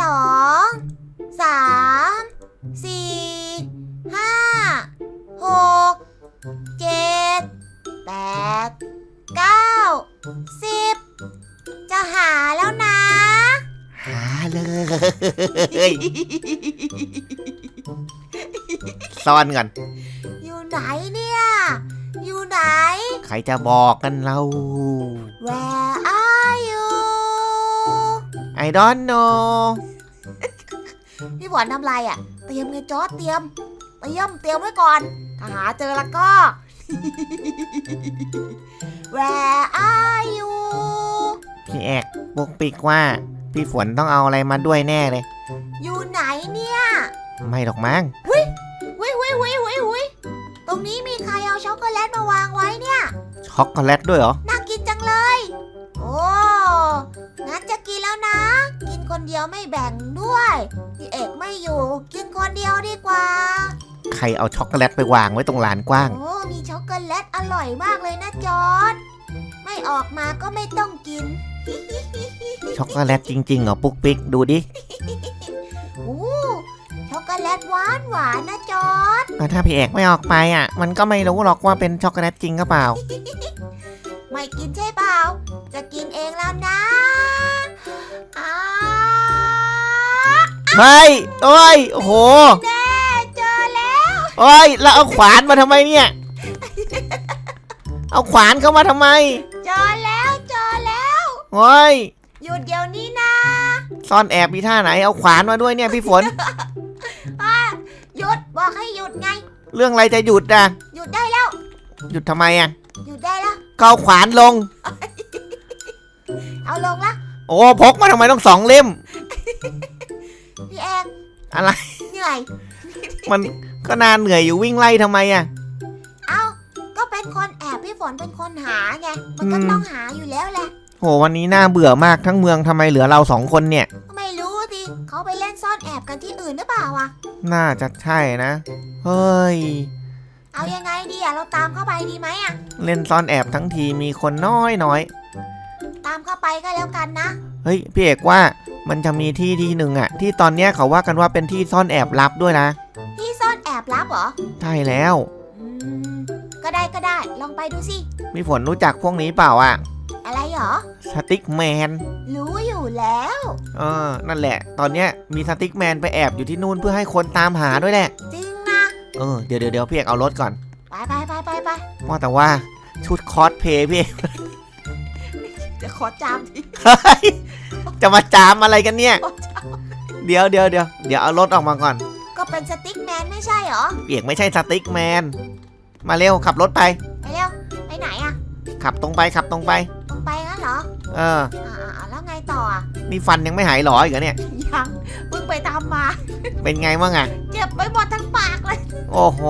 สองสามสี่ห้าหกเจ็ดแปดเก้าสิบจะหาแล้วนะ หาเลย ซ่อนก่อน อยู่ไหนเนี่ย อยู่ไหน ใครจะบอกกันเรา Where are you I don't know พี่ฝนทำไรอะ เตรียมไงจอร์ดเตรียม เตรียมเตรียมไว้ก่อน ถ้าหาเจอแล้วก็ Where are you พี่แอกบุกปิกว่า พี่ฝนต้องเอาอะไรมาด้วยแน่เลย อยู่ไหนเนี่ยไม่หรอกมั้งวิวิวิวิวิวิตรงนี้มีใครเอาช็อกโกแลตมาวางไว้เนี่ย ช็อกโกแลตด้วยเหรอ น่า คนเดียวไม่แบ่งด้วยพี่เอกไม่อยู่กินคนเดียวดีกว่า ใครเอาช็อกโกแลตไปวางไว้ตรงลานกว้าง โอ้มีช็อกโกแลตอร่อยมากเลยนะจอร์ดไม่ออกมาก็ไม่ต้องกินช็อกโกแลตจริงๆเหรอปุ๊กปิ๊กดูดิโอ้ช็อกโกแลตหวานหวานๆนะจอร์ดอะถ้าพี่เอกไม่ออกไปอะ มันก็ไม่รู้หรอกว่าเป็นช็อกโกแลตจริงก็เปล่า ไม่กินใช่เปล่า จะกินเองแล้วนะอ้าไม่โอ้ยโอ้โหแน่เจอแล้ว โอ้ยแล้วเอาขวานมาทำไมเนี่ย เอาขวานเข้ามาทำไมเจอแล้วเจอแล้ว โอ้ยหยุดเดี๋ยวนี้นะซ่อนแอบมีท่าไหน เอาขวานมาด้วยเนี่ยพี่ฝน อะหยุดบอกให้หยุดไง เรื่องอะไรจะหยุดอะหยุดได้แล้ว หยุดทำไมอะ เอาขวานลง เอาลงละโอ้พกมาทำไมต้องสองเล่ม พี่แองอะไร เหนื่อย มันก็น่าเหนื่อยอยู่วิ่งไล่ทำไมอะ เอาก็เป็นคนแอบพี่ฝนเป็นคนหาไง มันก็อืม ต้องหาอยู่แล้วแหละ โหวันนี้น่าเบื่อมากทั้งเมืองทำไมเหลือเราสองคนเนี่ย ไม่รู้สิเขาไปเล่นซ่อนแอบกันที่อื่นหรือเปล่าวะน่าจะใช่นะ เฮ้ย เอายังไงดีอะเราตามเข้าไปดีไหมอะเล่นซ่อนแอบทั้งทีมีคนน้อยน้อยตามเข้าไปก็แล้วกันนะ เฮ้ยพี่เอกว่ามันจะมีที่ที่หนึ่งอะ ที่ตอนเนี้ยเขาว่ากันว่าเป็นที่ซ่อนแอบลับด้วยนะ ที่ซ่อนแอบลับเหรอใช่แล้ว อืมก็ได้ก็ได้ ลองไปดูสิ มีฝนรู้จักพวกนี้เปล่าอะ อะไรเหรอ สติ๊กแมน รู้อยู่แล้ว เออ นั่นแหละ ตอนเนี้ยมีสติ๊กแมนไปแอบอยู่ที่นู่นเพื่อให้คนตามหาด้วยแหละจริงนะ เออเดี๋ยวเดี๋ยวเดี๋ยวพี่เอกเอารถก่อน ไปไปไปไปไปว่าแต่ว่าชุดคอสเพลย์พี่เอกจะขอจามทีเฮ้ยจะมาจามอะไรกันเนี่ย เดี๋ยวเดี๋ยวเดี๋ยวเดี๋ยวเอารถออกมาก่อนก็เป็นสติ๊กแมนไม่ใช่เหรอ พี่เอกไม่ใช่สติ๊กแมน มาเร็วขับรถไป ไปเร็ว ไปไหนอะขับตรงไปขับตรงไป ตรงไปงั้นเหรอ เออ อ่าอ่าแล้วไงต่ออะ นี่ฟันยังไม่หายหรออีกเหรอเนี่ย ยังเพิ่ง ไปทำมา เป็นไงบ้างอะเจ็บไปหมดทั้งปากเลยโอ้โห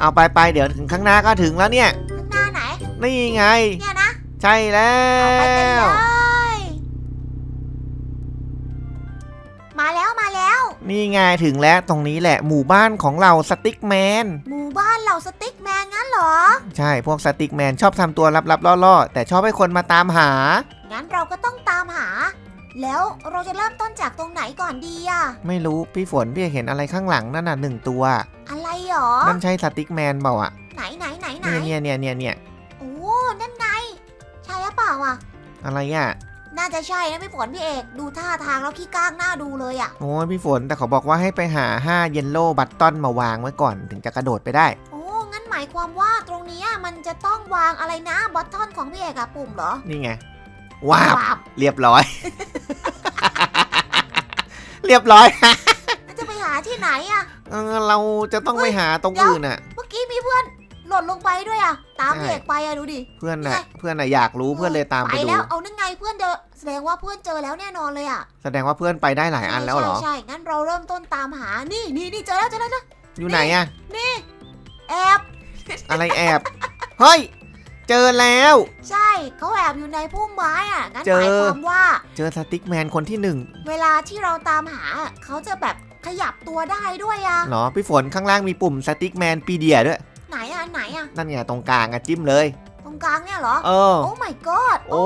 เอาไปไปเดี๋ยวถึงข้างหน้าก็ถึงแล้วเนี่ย ข้างหน้าไหน นี่ไง เนี่ยนะใช่แล้เอาไปกันว เลยมาแล้วมาแล้ว นี่ไงถึงแล้วตรงนี้แหละหมู่บ้านของเราสติ๊กแมน หมู่บ้านเหล่าสติ๊กแมนงั้นเหรอ ใช่พวกสติ๊กแมนชอบทำตัวลับๆล่อๆ แต่ชอบให้คนมาตามหา งั้นเราก็ต้องตามหา แล้วเราจะเริ่มต้นจากตรงไหนก่อนดีอะไม่รู้พี่ฝนพี่เห็นอะไรข้างหลังนั่นน่ะหนึ่งตัว อะไรหรอ นั่นใช่สติ๊กแมนเปล่าอะไหนไหนไหนไหนเนี่ยเนี่ยเนี่ยเนี่ยเนี่ยโอ้นั่นไงใช่หรือเปล่าอะอะไรอะน่าจะใช่นะพี่ฝนพี่เอกดูท่าทางแล้วขี้ก้างหน้าดูเลยอะโอ้ยพี่ฝนแต่เขาบอกว่าให้ไปหา5เยลโล่บัตตอนมาวางไว้ก่อนถึงจะกระโดดไปได้ โอ้งั้นหมายความว่าตรงเนี้ยมันจะต้องวางอะไรนะบอททอนของพี่เอกอะปุ่มเหรอ นี่ไง ว้าบบเรียบร้อย เรียบร้อย แล้วจะไปหาที่ไหนอะเออเราจะต้องไปหาตรงอื่นอะ เมื่อกี้มีเพื่อนหล่นลงไปด้วยอะตามใช่พี่เอกไปอะดูดิ เพื่อนไงน่ะ เพื่อนน่ะอยากรู้เพื่อนเลยตามไปดู แล้วเอานั่นไงเพื่อนเจอแสดงว่าเพื่อนเจอแล้วแน่นอนเลยอะแสดงว่าเพื่อนไปได้หลายอันแล้วเหรอ ใช่ใช่งั้นเราเริ่มต้นตามหานี่นี่นี่เจอแล้วเจอแล้วเจอแล้วอยู่ไหนอะแอบอะไรแอบ เฮ้ย เจอแล้ว ใช่เขาแอบอยู่ในพุ่มไม้อะงั้นเจอหมายความว่า เจอสติ๊กแมนคนที่หนึ่งเวลาที่เราตามหาเขาจะแบบขยับตัวได้ด้วยอะเหรอพี่ฝนข้างล่างมีปุ่มสติ๊กแมนปีเดียด้วย ไหนอะไหนอะนั่นไงตรงกลางอะจิ้มเลย ตรงกลางเนี่ยเหรอ เออ โอ้ my god โอ้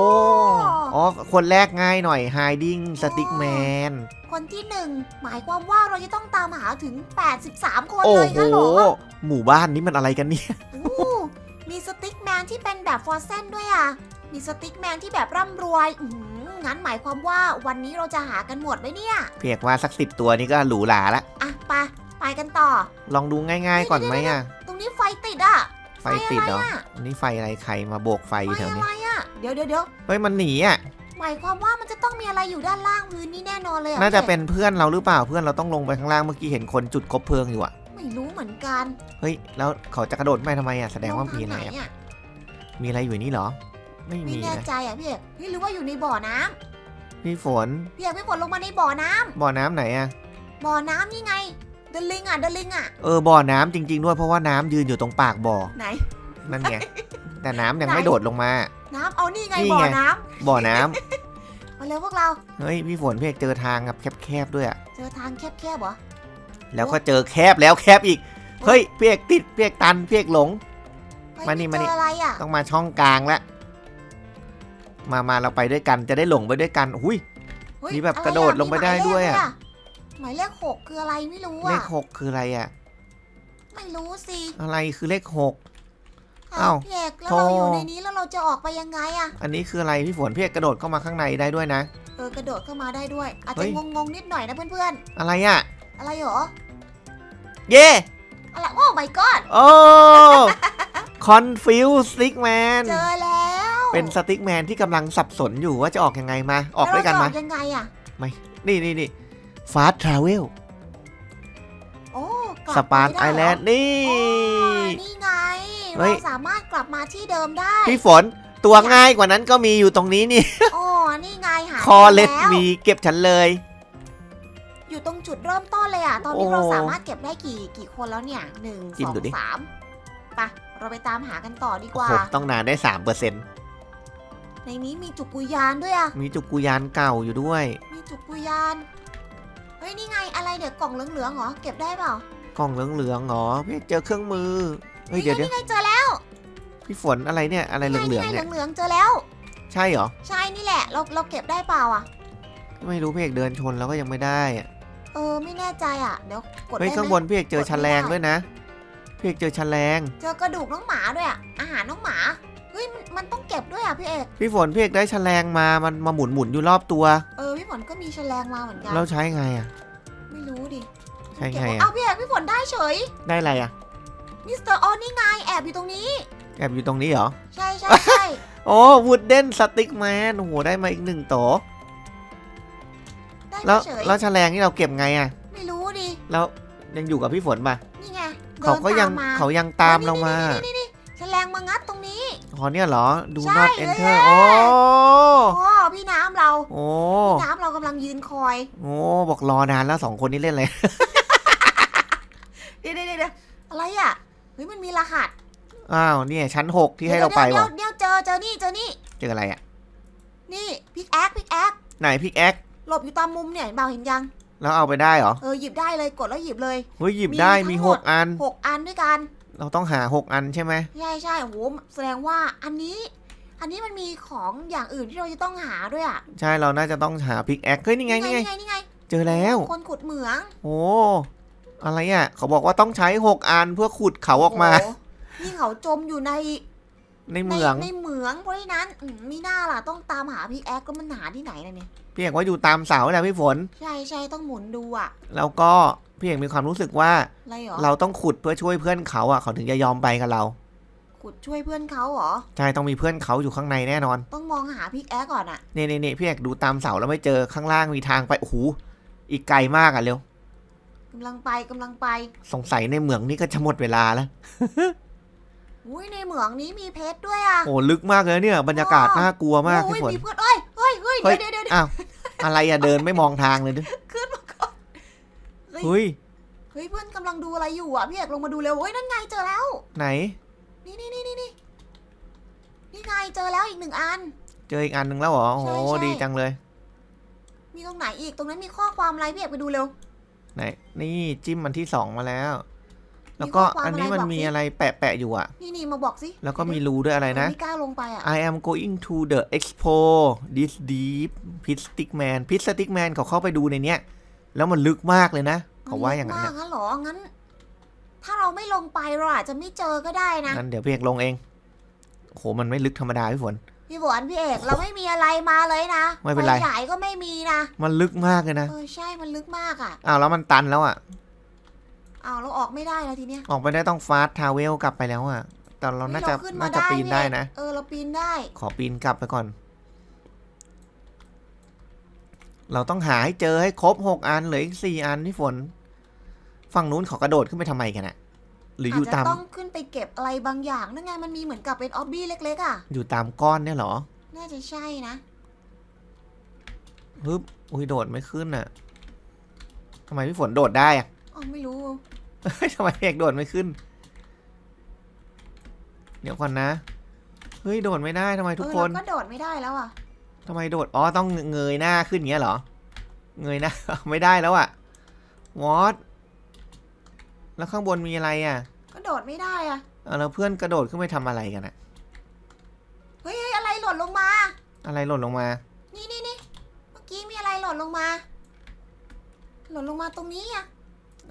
อ๋อ คนแรกง่ายหน่อย hiding stick man คนที่หนึ่งหมายความว่าเราจะต้องตามหาถึง 83 คนโอ้เลยโห งั้นเหรอหมู่บ้านนี้มันอะไรกันเนี่ย อู้ มีสติ๊กแมนที่เป็นแบบฟอร์เซนด้วยอะ มีสติ๊กแมนที่แบบร่ำรวยอื้อหืองั้นหมายความว่าวันนี้เราจะหากันหมดไหมเนี่ย เพียกว่าสักสิบตัวนี้ก็หรูหราละ อะไปไปกันต่อ ลองดูง่ายๆก่อนไหมอะ ตรงนี้ไฟติดอะไฟติดเหรอไฟอะไรอะอันนี้ไฟอะไรใครมาโบกไฟอยู่ไฟแถวอะนี้ ไรอะ เดี๋ยวเดี๋ยวเดี๋ยวเฮ้ยมันหนีอะ หมายความว่ามันจะต้องมีอะไรอยู่ด้านล่างพื้นนี่แน่นอนเลยอะน่าจะพี่เป็นเพื่อนเราหรือเปล่า เพื่อนเราต้องลงไปข้างล่างเมื่อกี้เห็นคนจุดคบเพลิงอยู่อะ ไม่รู้เหมือนกันเฮ้ยแล้วเขาจะกระโดดไปทำไมอะแสดงว่ามีอะไรลงทอะงหนมีอะไรอยู่นี่เหรอ ไม่ไม่มีแน่นะใจอะพี่เอกเฮ้ยหรือว่าอยู่ในบ่อน้ำพี่ฝนพี่เอกพี่ฝนลงมาในบ่อน้ำบ่อน้ำไหนอะบ่อน้ำนี่ไงเดลิงอะเดลิงอะเออบ่อน้ำจริง ๆ ด้วยเพราะว่าน้ำยืนอยู่ตรงปากบ่อไหน นั่นไงแต่น้ำยังไหนไม่โดดลงมา น้ำเอานี่ไงนี่บ่อไงน้บ่อน้ำำมาเร็วพวกเรา เฮ้ยพี่ฝนพี่เอกเจอทางแบบแคบๆด้วยอะเจอทางแคบๆเหรอ แล้วก็เจอแคบแล้วแคบอีก เฮ้ยพี่เอกติดพี่เอกตันพี่เอกหลงเฮ้ยมานี่มานี่ เจออะไรอะต้องมาช่องกลางแล้วมามาเราไปด้วยกันจะได้หลงไปด้วยกันอุ้ย เฮ้ยมีแบบอกระโดดลงไปได้ด้วยอะ หมายเลขหกคืออะไรไม่รู้เลอะ ขหกคืออะไรอะ ไม่รู้สิอะไรคือเลขหกอ้าเอ้าวพี่เอกแล้วโธ่เราอยู่ในนี้แล้วเราจะออกไปยังไงอะ อันนี้คืออะไรพี่ฝนพี่เอกกระโดดเข้ามาข้างในได้ด้วยนะ เออกระโดดเข้ามาได้ด้วย อาจเฮ้จะย งงๆนิดหน่อยนะเพื่อนอะไรอะๆ อะไรเหรอ เย่อะไรโอ้ my god โอ้คอนฟิวสติ๊กแมนเจอแล้ว เป็นสติ๊กแมนที่กำลังสับสนอยู่ว่าจะออกยังไงมา ออกด้วยกันแล้วมาเราจะออกยังไงอะนี่นี่นี่ฟาสทราเวลโอ้กลับสปานปไอด้เหรแลนด์นี่โอ้นี่ไงเฮ้ยเราสามารถกลับมาที่เดิมได้พี่ฝนตัวง่ายกว่านั้นก็มีอยู่ตรงนี้นี่โอ้นี่ไงหาคอเล็ดจแล้วมีเก็บฉันเลย อยู่ตรงจุดเริ่มต้นเลยอะ ตอนนี้โอ้เราสามารถเก็บได้กี่กี่คนแล้วเนี่ยหนึ่งจิ้สมองดูดิ สามไปะเราไปตามหากันต่อดีกว่า โหต้องนานได้สามเปอร์เซ็นต์ในนี้มีจุกกุยานด้วยอะ มีจุกกุยานเก่าอยู่ด้วย มีจุกกุยาน เฮ้ยนี่ไงอะไรเดี๋ยวกล่องเหลืองๆเหรอเก็บได้เปล่ากล่องเหลืองๆเหรอพี่เจอเครื่องมือเฮ้ยเดี๋ยวเดี๋ยวนี่ไงเจอแล้วพี่ฝนอะไรเนี่ยอะไรเหลืองนี่ๆไงเนี่ยเหลืองๆเจอแล้ว ใช่เหรอใช่นี่แหละ เราเราเก็บได้เปล่าอะ ไม่รู้พี่เอกเดินชนแล้วก็ยังไม่ได้อะ เออไม่แน่ใจอะเดี๋ยวกดเฮ้ยได้ข้างไหบมนพี่เอกเจอกดไม่แฉลงได้ด้วยนะพี่เอกเจอแฉลงเจอกระดูกน้องหมาด้วยอะอาหารน้องหมาเฮ้ยมันมันต้องเก็บด้วยอะพี่เอกพี่ฝนพี่เอกได้แฉลงมามันมาหมุนหมุนๆอยู่รอบตัว เออพี่ฝนก็มีแฉลงมาเหมือนกันแล้วใช้ไงอะ ไม่รู้ดิใช่ไงเก็บอะเอาพี่เอกพี่ฝนได้เฉยได้อะไรอะมิสเตอร์ออนี่ไงแอบอยู่ตรงนี้ แอบอยู่ตรงนี้เหรอ ใช่ใช่ใช่ โอ้วูดเด้นสติ๊กแมนโอ้โหได้มาอีกหนึ่งโตได้ แล้วเฉยแล้วแฉลงนี่เราเก็บไงอะไม่รู้ดิ แล้วยังอยู่กับพี่ฝนป่ะนี่ไงดินเขาก็ยังตมมาเขายังตามเรามานี่นี่นี่นี่แฉลงมางัดตรงนี้ อ๋อเนี่ยเหรอดู ใช่ not เลย enter แหละ โอ้โอ้พี่น้ำเรา โอ้พี่น้ำเรากำลังยืนคอย โอ้บอกรอนานแล้วสองคนนี้เล่นอะไรเดี๋ยวเดี๋ยวเดี๋ยวอะไรอะ เฮ้ยมันมีรหัสอ้าวเนี่ยชั้นหกที่ให้เราไปดี๋ยวว่ะเดี๋ยวเดี๋ยวเจอเจอนี่เจอนี่ เจออะไรอะ นี่พิกแอคพิกแอคไหนพิกแอค หลบอยู่ตามมุมเนี่ยเห็นเปล่าเห็นยัง แล้วเอาไปได้เหรอเออหยิบได้เลยกดแล้วหยิบเลย เฮ้ยหยิบได้มีมีทั้งหหมด กอัน หกอันด้วยกัน เราต้องหาหกอันใช่ไหมใช่ใช่โอ้โหแสดงว่าอันนี้ อันนี้มันมีของอย่างอื่นที่เราจะต้องหาด้วยอะใช่เราน่าจะต้องหาพิกแอคเฮ้ยนี่ไงนี่ไง นี่ไงนี่ไงเจอแล้ว คนขุดเหมืองโอ้อะไรอะ เขาบอกว่าต้องใช้หกอันเพื่อขุดเขาออกมา โโหนี่เขาจมอยู่ใน ในเหมือง ในเหมืองเพราะฉะนั้นอืมมีหน้าล่ะต้องตามหาพิกแอคก็มันหาที่ไหนล่ะเนี่ยพี่เอกว่าอยู่ตามเสาแหละพี่ฝน ใช่ใช่ต้องหมุนดูอะแล้วก็พี่เอกมีความรู้สึกว่าอะไรเหรอเราต้องขุดเพื่อช่วยเพื่อนเขาอะเขาถึงจะยอมไปกับเรา ขุดช่วยเพื่อนเขาเหรอใช่ต้องมีเพื่อนเขาอยู่ข้างในแน่นอนต้องมองหาพิกแอคก่อนอะนี่นี่นี่พี่เอกดูตามเสาแล้วไม่เจอข้างล่างมีทางไปโอ้โหอีกไกลมากอะเร็วกำลังไปกำลังไป สงสัยในเหมืองนี่ก็จะหมดเวลาแล้ว อุ้ยในเหมืองนี้มีเพชรด้วยอะโอ้ลึกมากเลยเนี่ย บรรยากาศอ๋อน่ากลัวมากโอ้พี่ยฝนมีเพื่อนเอ้ยเฮ้ยเฮ้ยเฮ้ยเดี๋ยวเดี๋ยวเดี๋ยวอ้าวอะไรอะเดินไม่มองทางเลยดิขึ้นมาก่อนเฮ้ยเฮ้ยเฮ้ยเพื่อนกำลังดูอะไรอยู่อะพี่เอกลงมาดูเร็วเฮ้ยนั่นไงเจอแล้ว ไหน นี่นี่นี่นี่นี่นี่ไงเจอแล้วอีกหนึ่งอัน เจออีกอันหนึ่งแล้วเหรอโอ้โหใช่ใช่ดีจังเลย มีตรงไหนอีกตรงนั้นมีข้อความอะไรพี่เอกไปดูเร็วไหนนี่จิ้มมันที่สองมาแล้ว แล้วก็มีข้อความอันนี้มันอะไรบอกมีสิอะไรแปะๆอยู่อะนี่นี่มาบอกสิ แล้วก็มีรูด้วยอะไรนะ ไม่กล้าลงไปอะ I am going to the expo this deep pit stick man pit stick man เขาเข้าไปดูในเนี้ย แล้วมันลึกมากเลยนะ เขาว่าอย่างนั้นมันะลึกมากงั้นเหรอ งั้น ถ้าเราไม่ลงไปเราอาจจะไม่เจอก็ได้นะงั้นเดี๋ยวพี่เอกลงเองโหมันไม่ลึกธรรมดาพี่ฝนพี่ฝนพี่เอกเราไม่มีอะไรมาเลยนะไม่เป็นไรฟฉายก็ไม่มีนะ มันลึกมากเลยนะเออใช่มันลึกมากอะอ้าวแล้วมันตันแล้วอะ อ้าวเราออกไม่ได้แล้วทีเนี้ยออกไปได้ต้องฟาสทาวเวลกลับไปแล้วอะแต่เราน่าจะฮ้ยขึ้มน่าจะปีนได้นะ เออเราปีนได้ ขอปีนกลับไปก่อน เราต้องหาให้เจอให้ครบหกอันเหลืออีกสี่อันพี่ฝน ฝั่งนู้นเขากระโดดขึ้นไปทำไมกันอะหรืออยู่อาจจะตาม ต้องขึ้นไปเก็บอะไรบางอย่างนั่นไงมันมีเหมือนกับเป็นออบบี้เล็กๆอะ อยู่ตามก้อนเนี่ยเหรอ น่าจะใช่นะ ฮึบอุ้ยโดดไม่ขึ้นอะทำไมพี่ฝนโดดได้อะ อ๋อไม่รู้เฮ้ยทำไมเอกโดดไม่ขึ้น เดี๋ยวก่อนนะ เฮ้ยโดดไม่ได้ทำไมทุกเออคนเราก็โดดไม่ได้แล้วอะ ทำไมโดด อ๋อต้องเงยหน้าขึ้นอย่างเงี้ยเหรอ เงยหน้า ไม่ได้แล้วอะวอตแล้วข้างบนมีอะไรอะก็โดดไม่ได้อะเอาแล้วเพื่อนกระโดดขึ้นไปทำอะไรกันอะเฮ้ยเฮ้ยอะไรหล่นลงมา อะไรหล่นลงมา นี่นี่นี่เมื่อกี้มีอะไรหล่นลงมา หล่นลงมาตรงนี้อะ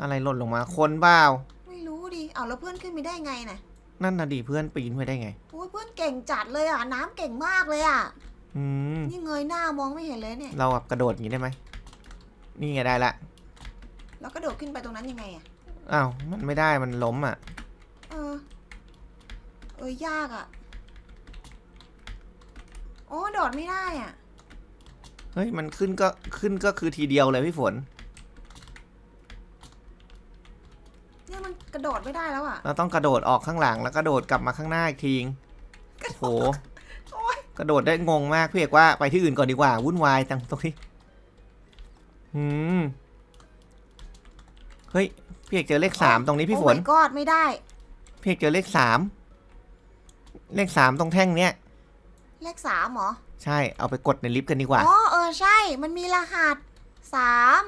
อะไรหล่นลงมาคนเปล่าไม่รู้ดิเอาแล้วเพื่อนขึ้นไปได้ไงน่ะนั่นน่ะดิเพื่อนปีนไปได้ไงโอ้ยเพื่อนเก่งจัดเลยอะ น้ำเก่งมากเลยอะ อืมนี่เงยหน้ามองไม่เห็นเลยเนี่ย เราแบบกระโดดอย่างนี้ได้ไหมนี่ไงได้ละแล้วก็โดดขึ้นไปตรงนั้นยังไงอะอ้าวมันไม่ได้มันล้มอะเออ เออยากอะ โอ้โดดไม่ได้อะ เฮ้ยมันขึ้นก็ขึ้นก็คือทีเดียวเลยพี่ฝน เนี่ยมันกระโดดไม่ได้แล้วอะ เราต้องกระโดดออกข้างหลังแล้วกระโดดกลับมาข้างหน้าอีกทีงโอ้โหโอ๊ยกระโดดได้งงมากพี่เอกว่าไปที่อื่นก่อนดีกว่าวุ่นวายจังตรงนี้อืมเฮ้ยพี่เอกเจอเลขสามตรงนี้พี่ฝนโอ้ my god ไม่ได้ พี่เอกเจอเลขสามเลขสามตรงแท่งเนี้ยเลขสามเหรอ ใช่เอาไปกดในลิฟต์กันดีกว่า อ๋อเออใช่ มันมีรหัสสาม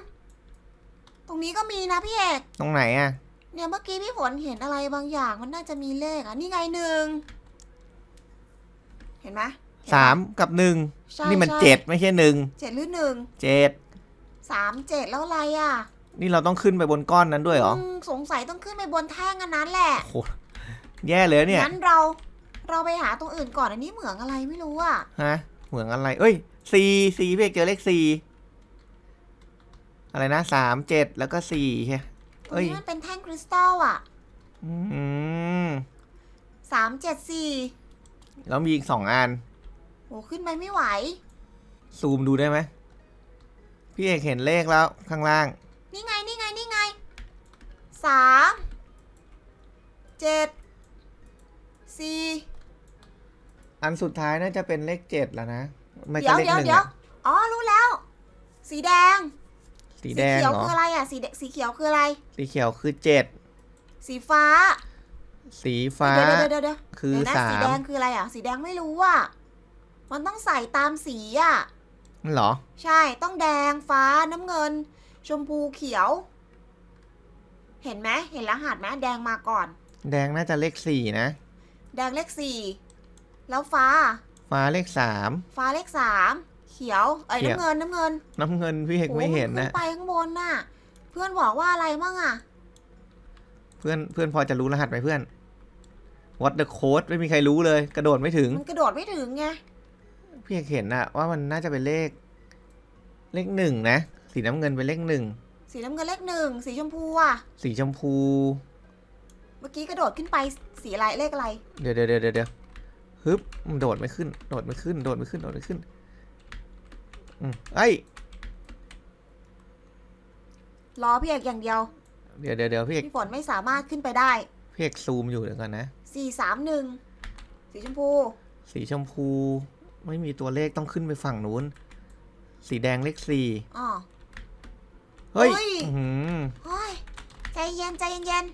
ตรงนี้ก็มีนะพี่เอก ตรงไหนอะ เนี่ยเมื่อกี้พี่ฝนเห็นอะไรบางอย่างมันน่าจะมีเลขอะนี่ไงหนึ่งเห็นไหมเห็นปะสามกับหนึ่งใช่นี่มันใช่ เจ็ดไม่ใช่หนึ่งเจ็ดหรือหนึ่งเจ็ดสามเจ็ดแล้วอะไรอะนี่เราต้องขึ้นไปบนก้อนนั้นด้วยเหรอมสงสัยต้องขึ้นไปบนแท่งอันนั้นแหละโอ้โหแย่เลยเนี่ยงั้นเราเราไปหาตรงอื่นก่อนอันนี้เหมืองอะไรไม่รู้อะฮะเหมืองอะไร เอ้ยสี่สี่พี่เอกเจอเลขสี่อะไรนะสามเจ็ดแล้วก็สี่ใช่ ตรงเอ้ย นี้มันเป็นแท่งคริสตัลอะอืมสามเจ็ดสี่แล้วมีอีกสองอัน โหขึ้นไปไม่ไหว ซูมดูได้ไหม พี่เอกเห็นเลขแล้วข้างล่าง นี่ไง นี่ไง นี่ไงสามเจ็ดสี่อันสุดท้ายน่าจะเป็นเลขเจ็ดแล้วนะ ไม่เดี๋ก็ยวเลขเดี๋ยวหนึ่งเดี๋ยวอะอ๋อ รู้แล้ว สีแดง สีแดงเขียวเหรอ คืออะไรอะสีแดสีเขียวคืออะไร สีเขียวคือเจ็ด สีฟ้าสีฟ้า เดี๋ยวเดี๋ยวเดี๋ยวเดี๋ยวคือเดี๋ยวนะสาสีมแดงคืออะไรอะ สีแดงไม่รู้อะมันต้องใส่ตามสีอะนั่นเหรอ ใช่ต้องแดงฟ้าน้ำเงิน ชมพูเขียว เห็นไหมเห็นรหัสไหมแดงมาก่อน แดงน่าจะเลขสี่นะ แดงเลขสี่แล้วฟ้า ฟ้าเลขสามฟ้าเลขสาม เขียวเอ้ยเขียว น้ำเงินน้ำเงินน้ำเงินพี่เอกไม่เห็นโอ้นะมัขึ้ไปข้างบนน่ะ เพื่อนบอกว่าอะไรมั่งอะ เพื่อนเพื่อนพอจะรู้รหัสไหมเพื่อน What the code ไม่มีใครรู้เลย กระโดดไม่ถึง มันกระโดดไม่ถึงไงพี่เอกเห็นอะว่ามันน่าจะเป็นเลข เลขหนึ่งนะ สีน้ำเงินเป็นเลขหนึ่ง สีน้ำเงินเลขหนึ่งสีชมพูอะ สีชมพู เมื่อกี้กระโดดขึ้นไปสีอะไรเลขอะไร เดี๋ยวเดี๋ยวเดี๋ยวเดี๋ยวฮึบมันโดดไม่ขึ้น โดดไม่ขึ้น โดดไม่ขึ้น โดดไม่ขึ้น อืมไอ้ยรอพี่เอกอย่างเดียว เดี๋ยวเดี๋ยวเดี๋ยวพี่เอกพี่ฝนไม่สามารถขึ้นไปได้พี่เอกซูมอยู่เดี๋ยวก่อนนะสี่สามหนึ่งสีชมพู สีชมพู ไม่มีตัวเลขต้องขึ้นไปฝั่งนู้น สีแดงเลขสี่อ๋อ เฮ้ยเฮ้ย อื้อหือเฮ้ยใจเย็นใจเย็น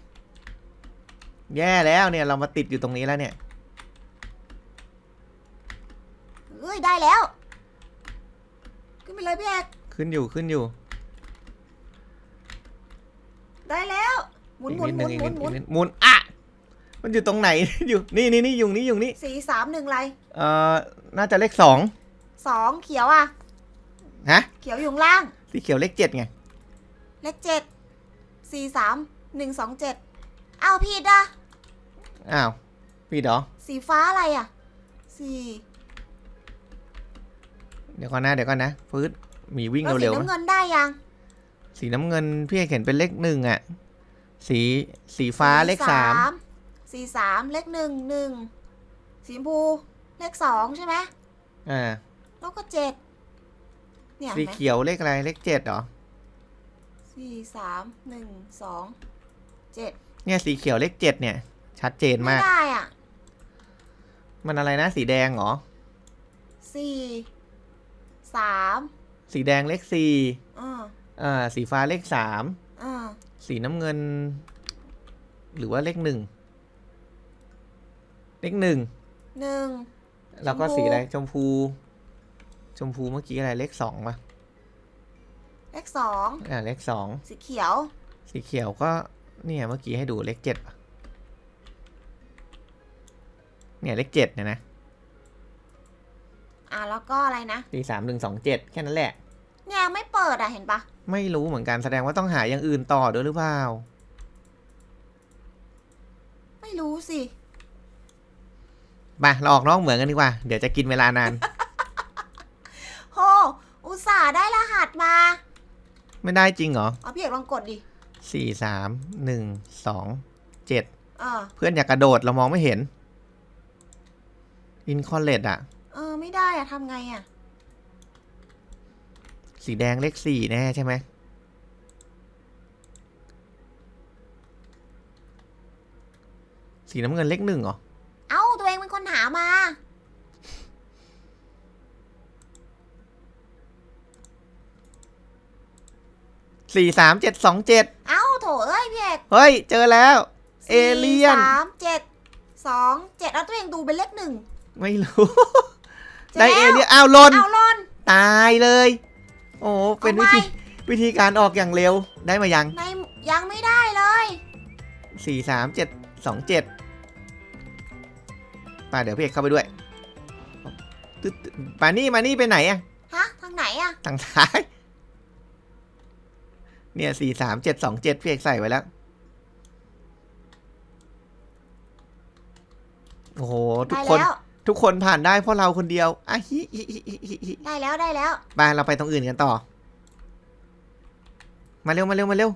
แย่แล้วเนี่ยเรามาติดอยู่ตรงนี้แล้วเนี่ยเอ้ยได้แล้ว ขึ้นไปเลยพี่เอกขึ้นอยู่ขึ้นอยู่ ได้แล้ว หมุนอีกหมุนนิดหนึมุงนอีกหมุนินดหมุนอีกนิดหมุนอะมันอยู่ตรงไหน อยู่นี่นี่นี่ยุงนี่ยุงนี่สี่สามหนึ่งอะไรเอ่อน่าจะเลขสองสองเขียวอะฮะเขียวอยู่ข้างล่างสีเขียวเลขเจ็ดไงเลขเจ็ดสี่สามหนึ่งสองเจ็ดอ้าวผิดอะอ้าวพี่ดอสีฟ้าอะไรอะสี่ เดี๋ยวก่อนนะเดี๋ยวก่อนนะฟืดหมีวิ่งแล้วสีเร็วๆน้ำนะเงินได้ยัง สีน้ำเงินพี่เห็นเป็นเลขหนึ่งอะ สีสีฟ้าเลขสามสี่สามเลขหนึ่งหนึ่งสีชมพูเลขสองใช่ไหมอ่าแล้วก็เจ็ดเนี่ยสีเห็นไหมเขียวเลขอะไรเลขเจ็ดเหรอสี่สามหนึ่งสองเจ็ดเนี่ยสีเขียวเลขเจ็ดเนี่ย ชัดเจนไม่มากได้อะ มันอะไรนะสีแดงเหรอสี่ สามสีแดงเลขสี่อ่าอ่าสีฟ้าเลขสามอ่าสีน้ำเงิน หรือว่าเลขหนึ่งเลขหนึ่งหนึ่ง แล้วก็ชมพู สีอะไรชมพู ชมพูเมื่อกี้อะไรเลขสองปะเลขสองอ่าเลขสองสีเขียว สีเขียวก็เนี่ยเมื่อกี้ให้ดูเลขเจ็ดปะเนี่ยเลขเจ็ดเนี่ยนะ อ่าแล้วก็อะไรนะสี่สามหนึ่งสองเจ็ดแค่นั้นแหละ เนี่ยไม่เปิดอะเห็นปะไม่รู้เหมือนกันแสดงว่าต้องหาอย่างอื่นต่อด้วยหรือเปล่า ไม่รู้สิมาเราออกนอกเหมืองกันดีกว่า เดี๋ยวจะกินเวลานาน โหอุตส่าห์ได้รหัสมาไม่ได้จริงเหรอเอาพี่เอกลองกดดิสี่สามหนึ่งสองเจ็ดเออเพื่อนอยากกระโดดเรามองไม่เห็น อินคอลเลตอะเออ ไม่ได้อะทำไงอะสีแดงเลขสี่แน่ใช่ไหมสีน้ำเงินเลขหนึ่งเหรอ เอ้า ตัวเองเป็นคนหามา สี่สามเจ็ดสองเจ็ด เอ้าโถเอ้ยพี่เอกเฮ้ย เจอแล้ว เอเลี่ยน สี่สามเจ็ดสองเจ็ดแล้วตัวเองดูเป็นเลขหนึ่ง ไม่รู้จ ได้แล้วเอเลี่ยนอ้าวหล่นเอาล่นตายเลย โอ้เป็นวิอาธีไวิธีการออกอย่างเร็วได้มายังในยังไม่ได้เลยสี่สามเจ็ดสองเจ็ดไปเดี๋ยวพี่เอกเข้าไปด้วยตึ๊ดมานี่มานี่ไปไหนอะฮะทางไหนอะทางซ้าย เนี่ยสี่สามเจ็ดสองเจ็ดพี่เอกใส่ไว้แล้วโอ้โหทุกได้คนแล้ว ทุกคนผ่านได้เพราะเราคนเดียวอะฮิฮิฮิฮิฮิฮิได้แล้วได้แล้ว ไปเราไปตรงอื่นกันต่อ มาเร็วมาเร็วมาเร็ว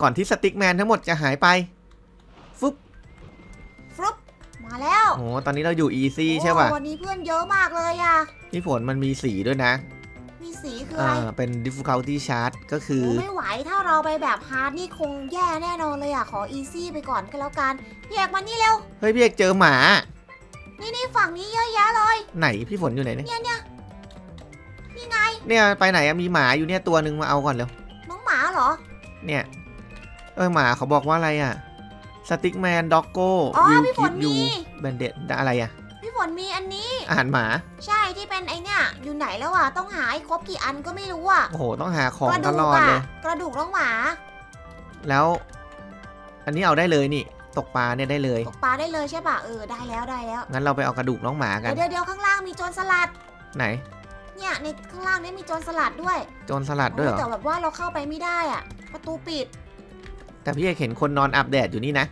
ก่อนที่สติ๊กแมนทั้งหมดจะหายไปฟึบฟลุปมาแล้วโอ้โหตอนนี้เราอยู่อีซี่ใช่ป่ะโอ้วันนี้เพื่อนเยอะมากเลยอะพี่ฝนมันมีสีด้วยนะมีสีคืออะไรอ่าเป็น difficulty chart ก็คือโอ้ไม่ไหวถ้าเราไปแบบฮาร์ดนี่คงแย่แน่นอนเลยอะขออีซี่ไปก่อนก็แล้วกันพี่เอกมานี่เร็วเฮ้ยพี่เอกเจอหมา นี่นี่ฝั่งนี้เยอะแยะเลย ไหนพี่ฝนอยู่ไหนเนี่ย เนี่ยเนี่ยนี่ไงเนี่ยไปไหนอะมีหมาอยู่เนี่ยตัวหนึ่งมาเอาก่อนเร็ว น้องหมาเหรอ เนี่ย เออหมาเขาบอกว่าอะไรอะสติ๊กแมนด็อกโก้อ๋อวิลพี่ฝคินดมียูแบนเดดอะไรอะพี่ฝนมีอันนี้ อาหารหมา ใช่ที่เป็นไอเนี่ย อยู่ไหนแล้วอะต้องหาให้ครบกี่อันก็ไม่รู้อะโอ้โห ต้องหาของกระตดูลกอดอะเลย กระดูกน้องหมา แล้ว อันนี้เอาได้เลยนี่ ตกปลาเนี่ยได้เลย ตกปลาได้เลยใช่ป่ะเออได้แล้วได้แล้วงั้นเราไปเอากระดูกน้องหมากันเดี๋ยวเดี๋ยวข้างล่างมีโจรสลัด ไหน เนี่ยในข้างล่างเนี่ยมีโจรสลัดด้วย โจรสลัดด้วยเหรอแต่แบบว่าเราเข้าไปไม่ได้อะประตูปิด แต่พี่เอกเห็นคนนอนอาบแดดอยู่นี่นะ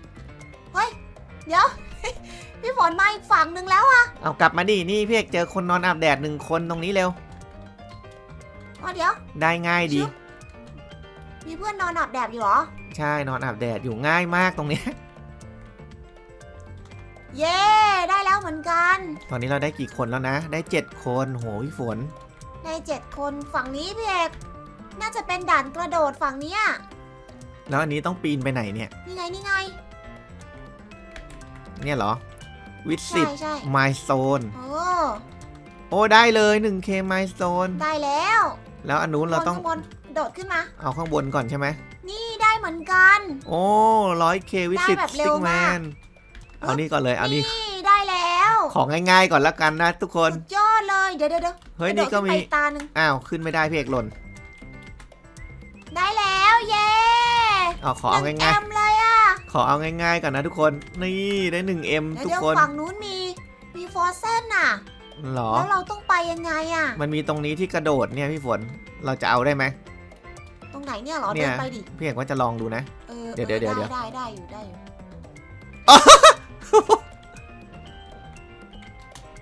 เดี๋ยวพี่ฝนมาอีกฝั่งหนึ่งแล้วอะเอากลับมาดิ นี่พี่เอกเจอคนนอนอาบแดดหนึ่งคนตรงนี้เร็วอ๋อเดี๋ยว ได้ง่ายดีชึบมีเพื่อนนอนอาบแดดอยู่เหรอ ใช่ นอนอาบแดดอยู่ง่ายมากตรงเนี้ย เย้ได้แล้วเหมือนกัน ตอนนี้เราได้กี่คนแล้วนะ ได้เจ็ดคนโหพี่ฝน ได้เจ็ดคนฝั่งนี้พี่เอกน่าจะเป็นด่านกระโดดฝั่งเนี้ยแล้วอันนี้ต้องปีนไปไหนเนี่ย นี่ไงนี่ไง เนี่ยเหรอ วิใช่สิตใช่ไมโซนเออโอ้ได้เลย 1K ไมโซนได้แล้วแล้วอันนู้นเราต้องข้างบนโดดขึ้นมา เอาข้างบนก่อนใช่ไหมนี่ได้เหมือนกัน โอ้ร้อยเควิสิตได้แบบสเร็ติ๊วกแมมาก น เอานี่ก่อนเลยเอานี่นี่ได้แล้วของง่ายๆก่อนแล้วกันนะ ทุกคน สุดยอดเลยเดี๋ยวเดี๋ยวเดี๋ยวเฮ้ยกระโดนี่ดก็ขึ้นมีไปอีตาหนึ่งอ้าวขึ้นไม่ได้พี่เอกหล่นได้แล้วเย้เอาขอเอาหนึ่ง่ายแอมเลยอะขอเอาง่ายๆก่อนนะทุกคน นี่ได้หนึ่งเอ็มเดี๋ยวทุกเดี๋ยวคนฝั่งนู้นมีมีฟอร์เซนน่ะหรอ แล้วเราต้องไปยังไงอะ มันมีตรงนี้ที่กระโดดเนี่ยพี่ฝนเราจะเอาได้ไหม ตรงไหนเนี่ยเหรอเนี่เดิยนไปดิพี่เอกว่าจะลองดูนะ เออเดี๋ยวเดี๋ยวออเดี๋ยวได้ได้อยู่ได้อยู่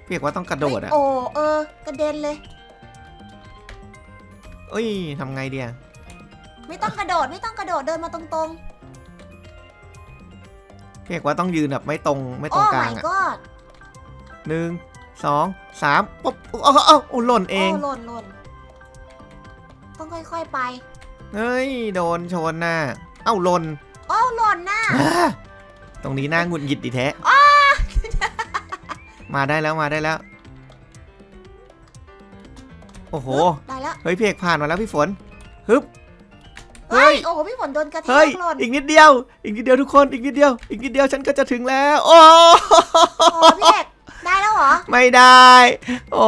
พี่เอกว่าต้องกระโดดอะเฮ้ยโอ้เออกระเด็นเลย เอ้ยทำไงเดียไม่ต้องกระโดดไม่ต้องกระโดดเดินมาตรงพี่เอกว่าต้องยืนแบบไม่ตรงไม่ๆ ตรงโอ้กลาง my อะ god หนึ่งสองสามปุ๊บเอาเอาเอาเอาหล่นเองโอ้หล่นหล่นต้องค่อยๆไป เฮ้ย โดนชนน่ะ เอ้าหล่นโอ้หล่นน่ะต รงนี้น่าหงุดหงิดดีแท้มาได้แล้วมาได้แล้ว โอ้โหได้แล้ว เฮ้ยพี่เอกผ่านมาแล้วพี่ฝน ฮึบ เฮ้ยเฮ้ยโอ้โหพี่ฝนโดนกระแทเฮ้ยกหล่นอีกนิดเดียว อีกนิดเดียวทุกคน อีกนิดเดียว อีกนิดเดียวฉันก็จะถึงแล้ว โอ้โอ้พี่เอกได้แล้วเหรอ ไม่ได้ โอ้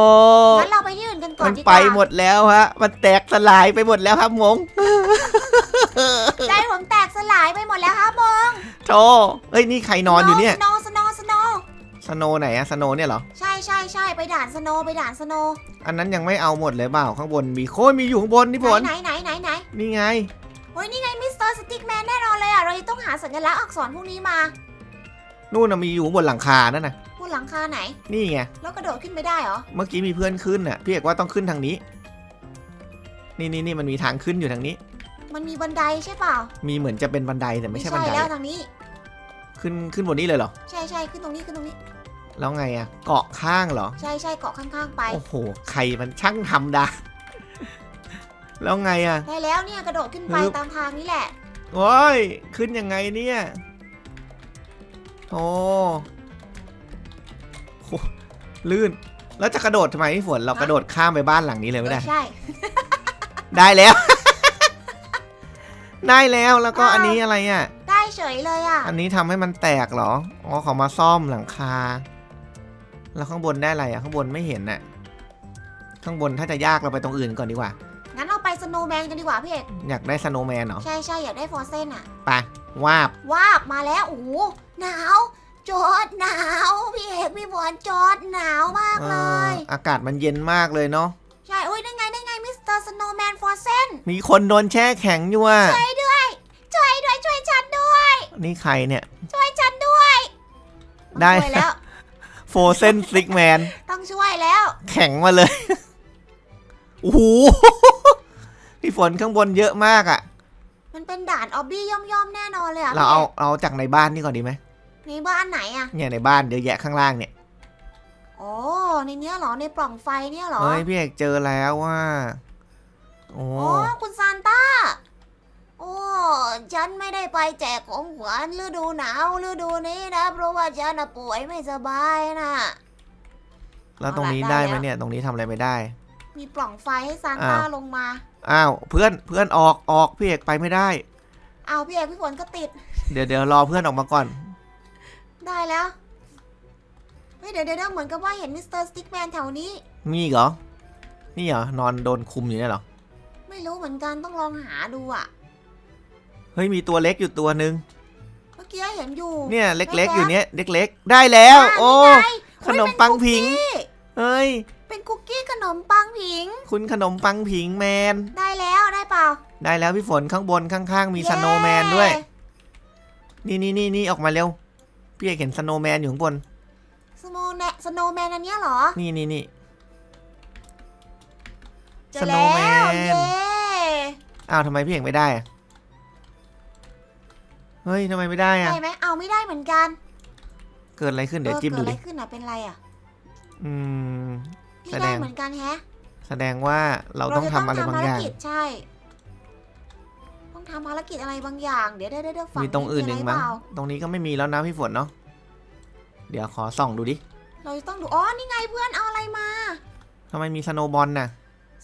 งั้นเราไปที่อื่นกันก่อมันนดีกไปว่าหมดแล้วฮะ มันแตกสลายไปหมดแล้วครับมง ใจผมแตกสลายไปหมดแล้วครับมองโธ่เอ้ยนี่ใครนอนอยู่เนี่ย สโนสโนสโนสโนไหนอะสโนเนี่ยเหรอ ใช่ใช่ใช่ไปด่านสโนไปด่านสโนอันนั้นยังไม่เอาหมดเลยเปล่าข้างบนมีโค้ยมีอยู่ข้างบนนี่ฝนไหนไหนไหนไหนนี่ไงเฮ้ยนี่ไงมิสเตอร์สติ๊กแมนแน่นอนเลยอะเราจะต้องหาสัญลักษณ์อักษรพวกนี้มา นู่นนะมีอยู่ข้างบนหลังคานั่นน่ะบนหลังคาไหน นี่ไง แล้วกระโดดขึ้นไปได้เหรอ เมื่อกี้มีเพื่อนขึ้นน่ะ พี่เอกว่าต้องขึ้นทางนี้ นี่นี่นี่มันมีทางขึ้นอยู่ทางนี้ มันมีบันไดใช่เปล่ามีเหมือนจะเป็นบันไดแต่ไม่ใช่บันไดแล้วทางนี้ ขึ้นขึ้นบนนี้เลยเหรอ ใช่ใช่ขึ้นตรงนี้ขึ้นตรงนี้ แล้วไงอะเกาะข้างเหรอ ใช่ใช่เกาะข้างๆไป โอ้โห ใครมันช่างทำดา แล้วไงอะได้แล้วเนี่ยกระโดดขึ้นไปฮึบตามทางนี้แหละ โอ้ย ขึ้นยังไงเนี่ย โอ้โหลื่น แล้วจะกระโดดทำไมพี่ฝน เรากระโดดข้ามไปบ้านหลังนี้เลยไม่ได้ ใช่ ได้แล้ว ได้แล้วแล้วก็อ้าวอันนี้อะไรอะ ได้เฉยเลยอะ อันนี้ทำให้มันแตกเหรอ อ๋อเขามาซ่อมหลังคา แล้วข้างบนได้อะไรอะ ข้างบนไม่เห็นน่ะ ข้างบนถ้าจะยากเราไปตรงอื่นก่อนดีกว่า งั้นเราไปสโนว์แมนกันดีกว่าพี่เอกอยากได้สโนว์แมนเหรอ ใช่ใช่อยากได้ฟอร์เซนอะ ไปวาบ วาบมาแล้ว โอ้โหหนาวจอดหนาว พี่เอกพี่บอลจอดหนาวมากเอเลอยอากาศมันเย็นมากเลยเนาะ ใช่ โอ้ยนั่นไงนั่นไงมิสเตอร์สโนว์แมนฟอร์เซนมีคนโดนแช่แข็งอยู่อะช่วยด้วย ช่วยด้วย ช่วยฉันด้วย นี่ใครเนี่ย ช่วยฉันด้วยได้ ต้องช่วยแล้ว โฟเซนซิกแมน ต้องช่วยแล้ว แข็งมาเลย โอ้โห พี่ฝนข้างบนเยอะมากอะ มันเป็นด่านออบบี้ย่อมๆแน่นอนเลยอะเราเอา เอาจากในบ้านนี่ก่อนดีไหมในบ้านไหนอะ เนี่ยในบ้านเยอะแยะข้างล่างเนี่ย โอ้ในเนี้ยเหรอในปล่องไฟเนี่ยเหรอ เฮ้ยพี่เอกเจอแล้วว่า โอ้โอ้คุณซานต้า โอ้ฉันไม่ได้ไปแจกของขวัญฤดูหนาวฤดูนี้นะ เพราะว่าฉันน่ะป่วยไม่สบายนะแล้วตรงนี้เอาล่ะได้ไหมได้แล้วเนี่ย ตรงนี้ทำอะไรไม่ได้ มีปล่องไฟให้ซานต้าอ้าวลงมาอ้าวเพื่อนเพื่อนออกออกพี่เอกไปไม่ได้ เอาพี่เอกพี่ฝนก็ติด เดี๋ยวเดี๋ยวรอเพื่อนออกมาก่อน ได้แล้วเฮ้ยเดี๋ยวเดี๋ยวเดี๋ยวเหมือนกับว่าเห็นมิสเตอร์สติ๊กแมนแถวนี้ มีอีกเหรอ นี่เหรอ นอนโดนคุมอยู่เนี่ยเหรอ ไม่รู้เหมือนกันต้องลองหาดูอะ เฮ้ย มีตัวเล็กอยู่ตัวหนึ่งเมื่อกี้เห็นอยู่เนี่ยเล็กๆแว๊บๆอยู่เนี้ยเล็กๆ ได้แล้วอ่าโอ้นี่ไงขนมปังผิงเฮ้ยเฮ้ย เป็นคุกกี้ขนมปังผิง คุณขนมปังผิงแมน ได้แล้วได้เปล่า ได้แล้วพี่ฝนข้างบนข้างๆ มีสโนว์แมนด้วย นี่นี่นี่นี่ออกมาเร็ว พี่เอกเห็นสโนว์แมนอยู่ข้างบนส โนว์แนสโนว์แมนอันเนี้ยเหรอนี่นี่นี่ เจอแล้ว Snowman เย้อ้าวทำไมพี่เอกไม่ได้อะเฮ้ยทำไมไม่ได้อะได้ไหมเอาไม่ได้เหมือนกันเกิดอะไรขึ้นเดี๋ยวออจิ้มดูเกิดอะดิไรขึ้นอะเป็นไรอะอืม พี่แสดได้ง เหมือนกันแฮะแสดงว่าเราต้องทำอะไรบางอย่างเจะต้ภรกิจใช่ ต้องทำภารกิจอะไรบางอย่าง เดี๋ยวเดี๋ยวเดี๋ยวฝั่งมีตรงอื่นหนึ่งะไรมั้งเปล่าตรงนี้ก็ไม่มีแล้วนะพี่ฝนเนาะ เดี๋ยวขอส่องดูดิเราจะต้องดู อ๋อ นี่ไงเพื่อนเอาอะไรมา ทำไมมีสโนว์บอลน่ะ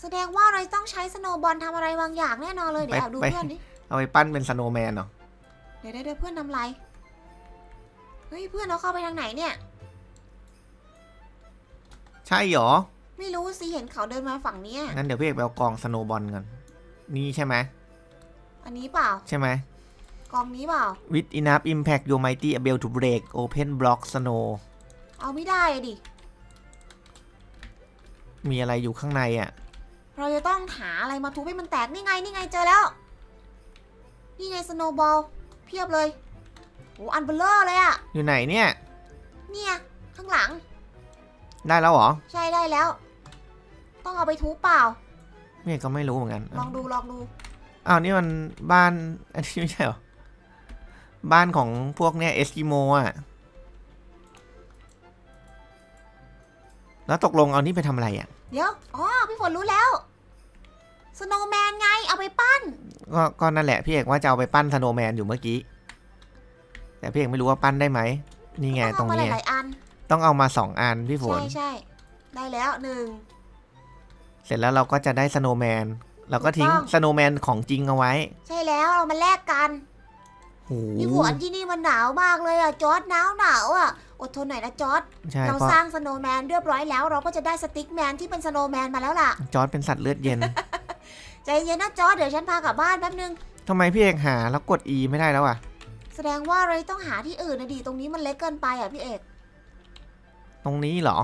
แสดงว่าเราต้องใช้สโนว์บอลทำอะไรบางอย่างแน่นอนเลย เดี๋ยวไปแอบดูไป เพื่อนดิ เอาไปปั้นเป็นสโนว์แมนเหรอ เดี๋ยวเดี๋ยวเดี๋ยวเพื่อนทำอะไร เฮ้ย เพื่อนเราเข้าไปทางไหนเนี่ย ใช่เหรอ ไม่รู้สิ เห็นเขาเดินมาฝั่งเนี้ยงั้นเดี๋ยวพี่เอกไปเอากองสโนว์บอลกันนี่ใช่ไหม อันนี้เปล่า ใช่ไหม กกองนี้เปล่า with enough impact your mighty able to break open block snow เอาไม่ได้อะดิ มีอะไรอยู่ข้างในอะ เราจะต้องหาอะไรมาทุบให้มันแตก นี่ไง นี่ไงเจอแล้ว นี่ไงสโนบอลเพียบเลยโอ้อันเบลเลอร์เลยอะอยู่ไหนเนี่ย เนี่ย ข้างหลัง ได้แล้วเหรอใช่ได้แล้ว ต้องเอาไปทุบเปล่า เนี่ยก็ไม่รู้เหมือนกันลองดูลองดู อ้าวนี่มันบ้านอันนี้ไม่ใช่เหรอ บ้านของพวกเนี่ยเอสกิโมอะ แล้วตกลงเอานี่ไปทำอะไรอะ เดี๋ยว อ๋อ พี่ฝนรู้แล้วสโนว์แมนไง เอาไปปั้น ก็ก็นั่นแหละพี่เอกว่าจะเอาไปปั้นสโนว์แมนอยู่เมื่อกี้ แต่พี่เอกไม่รู้ว่าปั้นได้ไหม นี่ไงต้องตรเอางมานี้หลายๆอัน ต้องเอามาสองอันพี่ฝน ใช่ใช่ได้แล้วหนึ่ง เสร็จแล้วเราก็จะได้สโนว์แมน เราก็ทิ้งถูกต้อง สโนว์แมนของจริงเอาไว้ ใช่แล้ว เรามาแลกกัน โหพี่ฝนที่นี่มันหนาวมากเลยอะจอร์ดหนาวหนาวอะอดทนหน่อยนะจอร์ดใช่เราเพราะสร้างสโนว์แมนเรียบร้อยแล้ว เราก็จะได้สติ๊กแมนที่เป็นสโนว์แมนมาแล้วล่ะ จอร์ดเป็นสัตว์เลือดเย็น ใจเย็นนะจอร์ดเดี๋ยวฉันพากลับบ้านแป๊บนึงทำไมพี่เอกหาแล้วกด E ไม่ได้แล้วอะ แสดงว่าเราต้องหาที่อื่นนะดีตรงนี้มันเล็กเกินไปอะพี่เอก ตรงนี้เหรอ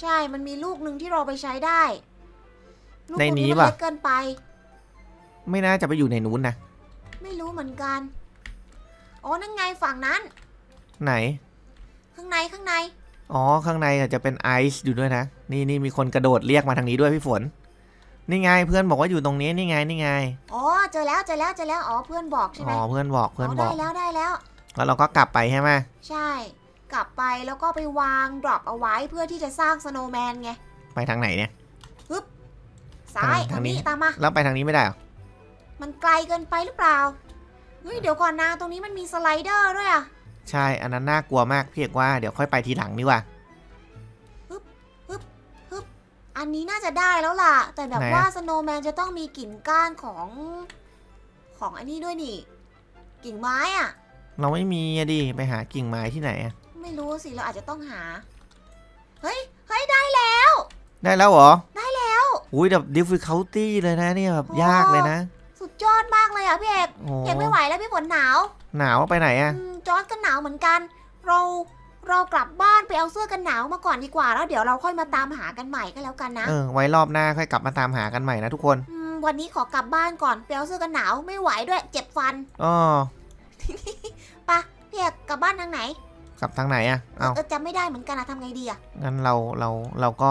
ใช่มันมีลูกหนึ่งที่เราไปใช้ได้ลูกในพวกนี้มัปะเล็กเกินไป ไม่น่าจะไปอยู่ในนู้นนะไม่รู้เหมือนกัน อ๋อนั่นไงฝั่งนั้น ไหน ข้างในข้างใน อ๋อ ข้างในอาจจะเป็นไอซ์อยู่ด้วยนะ นี่นี่มีคนกระโดดเรียกมาทางนี้ด้วยพี่ฝน นี่ไงเพื่อนบอกว่าอยู่ตรงนี้นี่ไงนี่ไง อ๋อเจอแล้วเจอแล้วเจอแล้วอ๋อเพื่อนบอกใช่ไหมอ๋อเพื่อนบอกเพื่อนบได้อกแล้วได้แล้ว แล้วเราก็กลับไปใช่ไหมใช่ กลับไปแล้วก็ไปวางดรอปเอาไว้เพื่อที่จะสร้างสโนว์แมนไง ไปทางไหนเนี่ยซ้ายทางนี้ทางนี้ตามมา แล้วไปทางนี้ไม่ได้เหรอ มันไกลเกินไปหรือเปล่า เฮ้ยเดี๋ยวก่อนนะตรงนี้มันมีสไลเดอร์ด้วยอะใช่ อันนั้นน่ากลัวมากพี่เอกว่าเดี๋ยวค่อยไปทีหลังดีกว่า อันนี้น่าจะได้แล้วล่ะ แต่แบบไหนอะว่าสโนว์แมนจะต้องมีกิ่งก้านของ ของอันนี้ด้วยนี่ กิ่งไม้อะเราไม่มีอะดิไปหากิ่งไม้ที่ไหนอะไม่รู้สิเราอาจจะต้องหา เฮ้ยเฮ้ยได้แล้ว ได้แล้วเหรอ ได้แล้วอุ้ยแบบ difficulty เลยนะเนี่ยแบบโอ้ ยากเลยนะสุดย อดมากเลยอะพี่เอกโอ้เอกไม่ไหวแล้วพี่ฝนหนาวหนาวไปไหนอะอืมจอร์ดก็หนาวเหมือนกัน เราเรากลับบ้านไปเอาเสื้อกันหนาวมาก่อนดีกว่าแล้วเดี๋ยวเราค่อยมาตามหากันใหม่ก็แล้วกันนะเออไว้รอบหน้าค่อยกลับมาตามหากันใหม่นะทุกคนอืมวันนี้ขอกลับบ้านก่อนไปเอาเสื้อกันหนาวไม่ไหวด้วยเจ็บฟันอ๋อไปะพี่เอกกลับบ้านทางไหนกลับทางไหนอะเอา เออจำไม่ได้เหมือนกันอะทำไงดีอะงั้นเราเราเราก็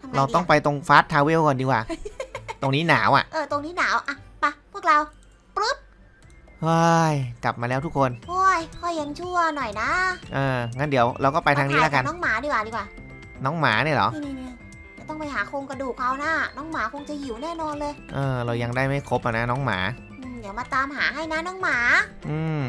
ทำไงเราดีต้องอะไปตรงฟาสทาวเวลก่อนดีกว่า ตรงนี้หนาวอะเออตรงนี้หนาวอะไปะพ วกเราเฮ้ยกลับมาแล้วทุกคน โอ้ยก็ยังชั่วหน่อยนะเอองั้นเดี๋ยวเราก็ไปทางนี้แล้วกันเอถ่ยบน้องหมาดีกว่าดีกว่า น้องหมาเนี่ยเหรอ นี่นี่นี่จะต้องไปหาโครงกระดูกเขานะน้องหมาคงจะหิวแน่นอนเลย เออ เรายังได้ไม่ครบอะนะน้องหมาอืมเดี๋ยวมาตามหาให้นะน้องหมา อืม